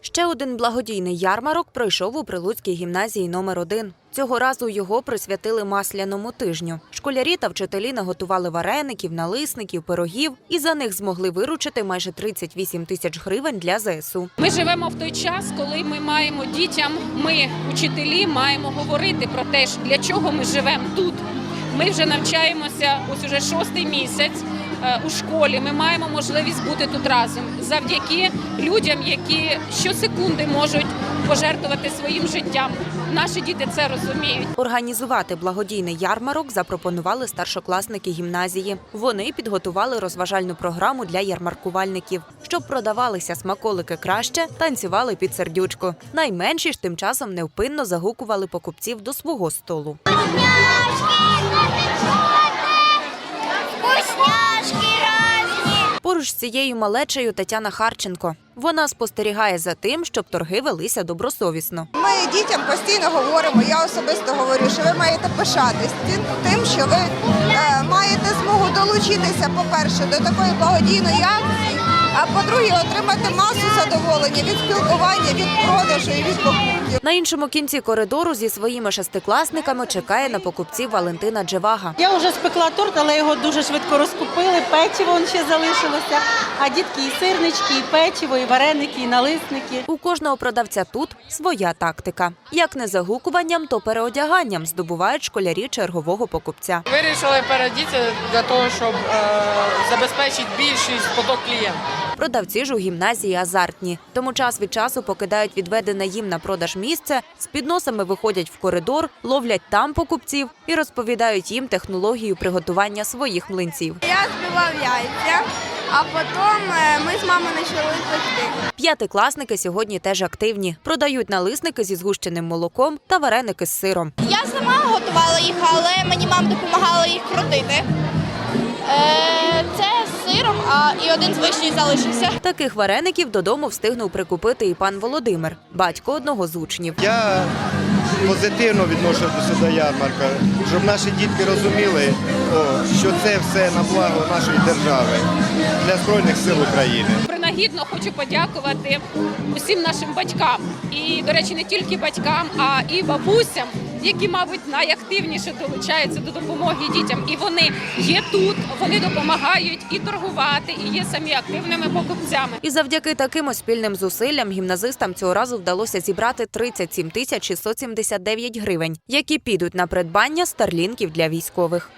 Ще один благодійний ярмарок пройшов у Прилуцькій гімназії номер 1 Цього разу його присвятили масляному тижню. Школярі та вчителі наготували вареників, налисників, пирогів і за них змогли виручити майже 38 тисяч гривень для ЗСУ. Ми живемо в той час, коли ми маємо дітям, ми, учителі, маємо говорити про те, для чого ми живемо тут. Ми вже навчаємося ось уже шостий місяць у школі. Ми маємо можливість бути тут разом завдяки людям, які щосекунди можуть пожертвувати своїм життям. Наші діти це розуміють. Організувати благодійний ярмарок запропонували старшокласники гімназії. Вони підготували розважальну програму для ярмаркувальників. Щоб продавалися смаколики краще, танцювали під сердючку. Найменші ж тим часом невпинно загукували покупців до свого столу. Поруч з цією малечею Тетяна Харченко. Вона спостерігає за тим, щоб торги велися добросовісно. Ми дітям постійно говоримо, я особисто говорю, що ви маєте пишатись тим, що ви е, маєте змогу долучитися, по-перше, до такої благодійної акції, а по-друге, отримати масу задоволення від спілкування, від продажу і від покупки. На іншому кінці коридору зі своїми шестикласниками чекає на покупців Валентина Джевага. Я вже спекла торт, але його дуже швидко розкупили. Печиво ще залишилося. А дітки і сирнички, і печиво, і вареники, і налисники. У кожного продавця тут своя тактика. Як не загукуванням, то переодяганням здобувають школярі чергового покупця. Вирішили передіти для того, щоб е, забезпечити більшість поток клієнтів. Продавці ж у гімназії азартні, тому час від часу покидають відведене їм на продаж місце, з підносами виходять в коридор, ловлять там покупців і розповідають їм технологію приготування своїх млинців. Я збивав яйця, а потім е, ми з мамою почали пекти. П'ятикласники сьогодні теж активні. Продають налисники зі згущеним молоком та вареники з сиром. Я сама готувала їх, але мені мама допомагала їх крутити. Е, це сиром, а і один з вишні залишився. Таких вареників додому встигнув прикупити і пан Володимир, батько одного з учнів. Я позитивно відношу до сюди ярмарка, щоб наші дітки розуміли, що це все на благо нашої держави для Збройних сил України. Принагідно хочу подякувати усім нашим батькам. І, до речі, не тільки батькам, а і бабусям, які, мабуть, найактивніше долучаються до допомоги дітям. І вони є тут, вони допомагають і торгувати, і є самі активними покупцями. І завдяки таким спільним зусиллям гімназистам цього разу вдалося зібрати 37 тисяч 679 гривень, які підуть на придбання старлінків для військових.